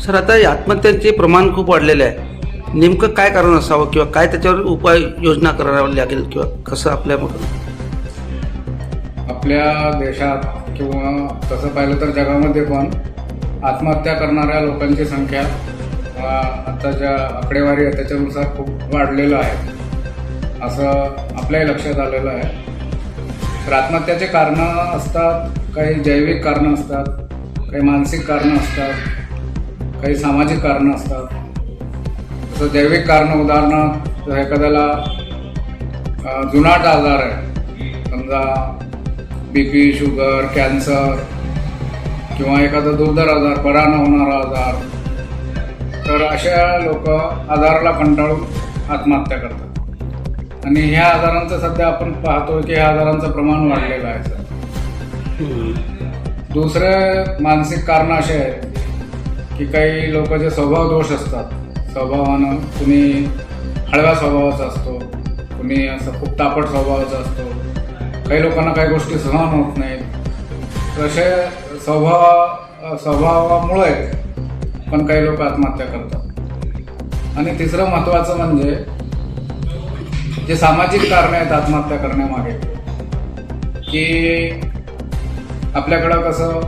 Sir आता आत्महत्यांचे प्रमाण खूप वाढलेले आहे. नेमकं काय कारण असावं किंवा काय त्याच्यावर उपाय योजना करावी लागेल किंवा कसं आपल्या आपल्या देशात किंवा तसं पाहिलं तर जगामध्ये पण आत्महत्या करणाऱ्या लोकांची संख्या आता ज्या आकडेवारी आहे त्याच्यानुसार खूप वाढलेलं आहे. असं आपल्याही लक्षात आलेलं आहे. तर आत्महत्याचे कारणं असतात काही जैविक कारणं असतात काही मानसिक कारणं असतात काही सामाजिक कारणं असतात. जसं जैविक कारणं उदाहरणार्थ एखाद्याला जुनाट आजार आहे समजा बी पी शुगर कॅन्सर किंवा एखादा दुर्धर आजार बरा न होणारा आजार तर अशा लोक आजाराला कंटाळून आत्महत्या करतात. आणि ह्या आजारांचं सध्या आपण पाहतो की ह्या आजारांचं प्रमाण वाढलेलं आहे सर. दुसरे मानसिक कारण असे आहेत की काही लोकांचे स्वभाव दोष असतात. स्वभावानं कुणी हळव्या स्वभावाचा असतो. कुणी असं खूप तापट स्वभावाचा असतो. काही लोकांना काही गोष्टी सहन होत नाहीत. तसे स्वभाव स्वभावामुळे पण काही लोक आत्महत्या करतात. आणि तिसरं महत्त्वाचं म्हणजे जे सामाजिक कारणं आहेत आत्महत्या करण्यामागे की आपल्याकडं कसं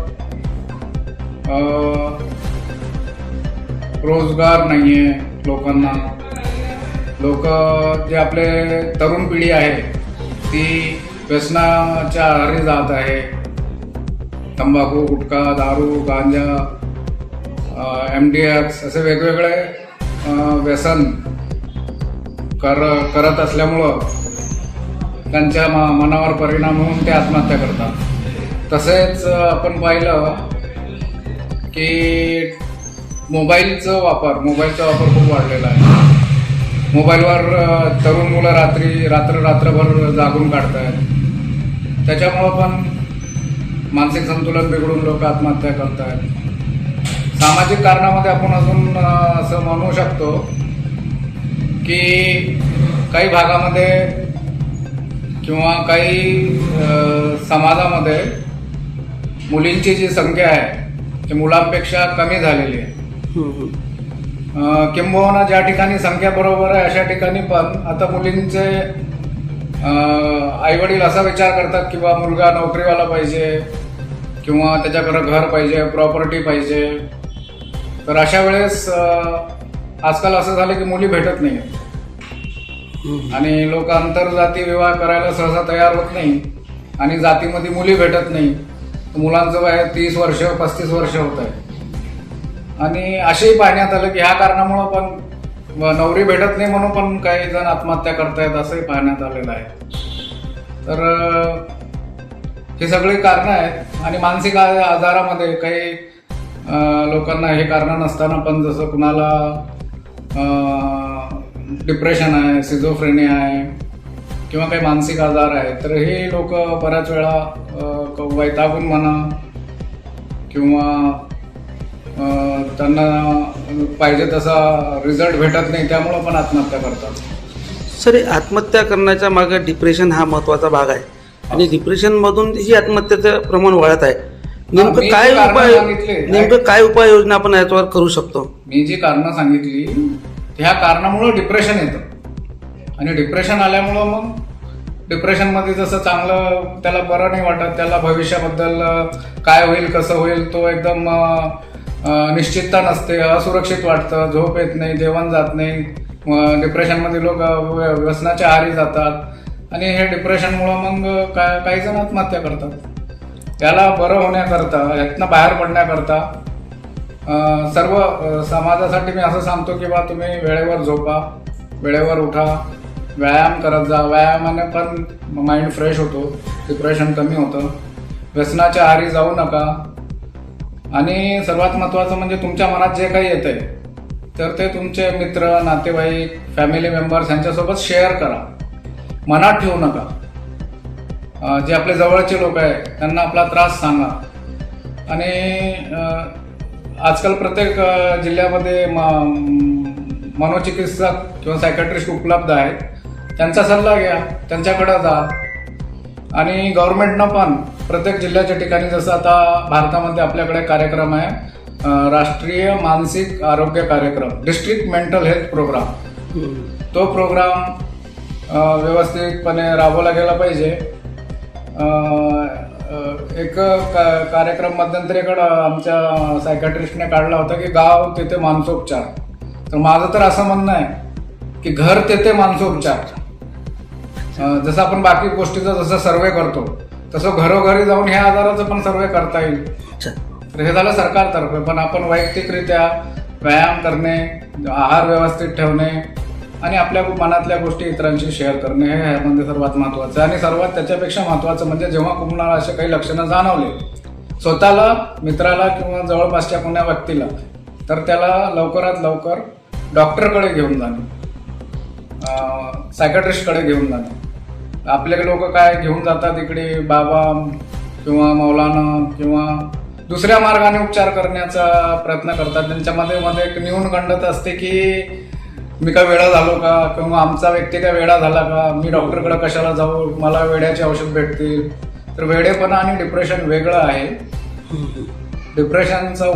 रोजगार नाही आहे लोकांना. लोक जे आपले तरुण पिढी आहे ती व्यसनाच्या आहारी जात आहे. तंबाखू गुटखा दारू गांजा एम डी एक्स असे वेगवेगळे व्यसन कर करत असल्यामुळं त्यांच्या म- मनावर परिणाम होऊन ते आत्महत्या करतात. तसेच आपण पाहिलं की मोबाईलचं वापर मोबाईलचा वापर खूप वाढलेला आहे. मोबाईलवर तरुण मुलं रात्री रात्र रात्रभर जागून काढत आहेत त्याच्यामुळं पण मानसिक संतुलन बिघडून लोक आत्महत्या करत आहेत सामाजिक कारणामध्ये आपण अजून असं म्हणू शकतो की काही भागामध्ये किंवा काही समाजामध्ये मुलींची जी संख्या आहे ती मुलांपेक्षा कमी झालेली आहे. किंबहुना ज्या ठिकाणी संख्या बरोबर आहे अशा ठिकाणी पण आता मुलींचे आई वडील असा विचार करतात की बा मुलगा नोकरीवाला पाहिजे किंवा त्याच्याकडं घर पाहिजे प्रॉपर्टी पाहिजे. तर अशा वेळेस आजकाल असं झालं की मुली भेटत नाही. आणि लोक आंतरजाती विवाह करायला सहसा तयार होत नाही आणि जातीमध्ये मुली भेटत नाही. मुलांचं वय तीस वर्ष पस्तीस वर्ष होत आहे. आणि असेही पाहण्यात आलं की ह्या कारणामुळं पण नवरी भेटत नाही म्हणून पण काही जण आत्महत्या करतायत असंही पाहण्यात आलेलं आहे. तर हे ही सगळी कारणं आहेत आणि मानसिक आ- आजारामध्ये काही लोकांना हे कारणं नसताना पण जसं कुणाला डिप्रेशन आहे सिझोफ्रेनिया आहे किंवा काही मानसिक आजार आहे तर हे लोक बऱ्याच वेळा वैतागून म्हणा किंवा त्यांना पाहिजे तसा रिझल्ट भेटत नाही त्यामुळं पण आत्महत्या करतात. सर आत्महत्या करण्याच्या मागे डिप्रेशन हा महत्त्वाचा भाग आहे. आणि डिप्रेशनमधून ही आत्महत्याचं प्रमाण वाढत आहे. नेमकं काय उपाय नेमकं काय उपाययोजना आपण याच्यावर करू शकतो? मी जी कारणं सांगितली ह्या कारणामुळं डिप्रेशन येतं. आणि डिप्रेशन आल्यामुळं मग डिप्रेशनमध्ये जसं चांगलं त्याला बरं नाही वाटत त्याला भविष्याबद्दल काय होईल कसं होईल तो एकदम निश्चितता नसते असुरक्षित वाटतं झोप येत नाही जेवण जात नाही डिप्रेशनमध्ये लोक व्यसनाच्या आहारी जातात. आणि हे डिप्रेशनमुळं मग का काही जण आत्महत्या करतात. त्याला बरं होण्याकरता यातनं बाहेर पडण्याकरता सर्व समाजासाठी मी असं सांगतो की बा तुम्ही वेळेवर झोपा वेळेवर उठा व्यायाम करत जा. व्यायामाने पण माइंड फ्रेश होतो डिप्रेशन कमी होतं. व्यसनाच्या आहारी जाऊ नका. आणि सर्वात महत्त्वाचं म्हणजे तुमच्या मनात जे काही येतंय तर ते तुमचे मित्र नातेवाईक फॅमिली मेंबर्स यांच्यासोबत शेअर करा. मनात ठेवू नका. जे आपले जवळचे लोक आहे त्यांना आपला त्रास सांगा. आणि आजकाल प्रत्येक जिल्ह्यामध्ये म- मनोचिकित्सक किंवा सायकॅट्रिस्ट उपलब्ध आहेत. त्यांचा सल्ला घ्या त्यांच्याकडे जा. आणि गव्हर्नमेंटनं पण प्रत्येक जिल्ह्याच्या ठिकाणी जसं आता भारतामध्ये आपल्याकडे कार्यक्रम आहे राष्ट्रीय मानसिक आरोग्य कार्यक्रम डिस्ट्रिक्ट मेंटल हेल्थ प्रोग्राम. तो प्रोग्राम व्यवस्थितपणे राबवला गेला पाहिजे. एक का- कार्यक्रम मध्यंतरीकडं आमच्या सायकॅट्रिस्टने काढला होता की गाव तेथे मानसोपचार. तर माझं तर असं म्हणणं आहे की घर तेथे मानसोपचार. जसं आपण बाकी गोष्टीचा जसं सर्वे करतो तसं घरोघरी जाऊन ह्या आजाराचं पण सर्वे करता येईल. तर हे झालं सरकारतर्फे पण आपण वैयक्तिकरित्या व्यायाम करणे आहार व्यवस्थित ठेवणे आणि आपल्या मनातल्या गोष्टी इतरांशी शेअर करणे हे ह्यामध्ये सर्वात महत्वाचं आहे. आणि सर्वात त्याच्यापेक्षा महत्वाचं म्हणजे जेव्हा कुणाला असे काही लक्षणं जाणवले स्वतःला मित्राला किंवा जवळपासच्या कोण्या व्यक्तीला तर त्याला लवकरात लवकर डॉक्टरकडे घेऊन जाणे सायकॅट्रिस्टकडे घेऊन जाणे. आपले लोक काय घेऊन जातात इकडे? बाबा किंवा मौलाना किंवा दुसऱ्या मार्गाने उपचार करण्याचा प्रयत्न करतात. त्यांच्यामध्ये मध्ये एक न्यून गंडत असते की मी काय वेळा झालो का? किंवा आमचा व्यक्ती काय वेळा झाला का? मी डॉक्टरकडे कशाला जाऊ? मला वेड्याचे औषध भेटतील. तर वेडेपणा आणि डिप्रेशन वेगळं आहे. डिप्रेशनचा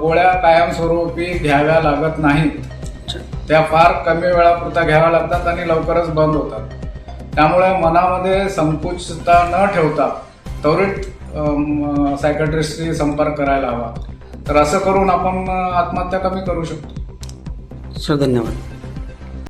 गोळ्या कायमस्वरूपी घ्याव्या लागत नाहीत. त्या फार कमी वेळापुरता घ्याव्या लागतात आणि लवकरच बंद होतात. त्यामुळे मनामध्ये संकुचता न ठेवता त्वरित सायकट्रिस्टशी संपर्क करायला हवा. तर असं करून आपण आत्महत्या कमी करू शकतो. सर धन्यवाद.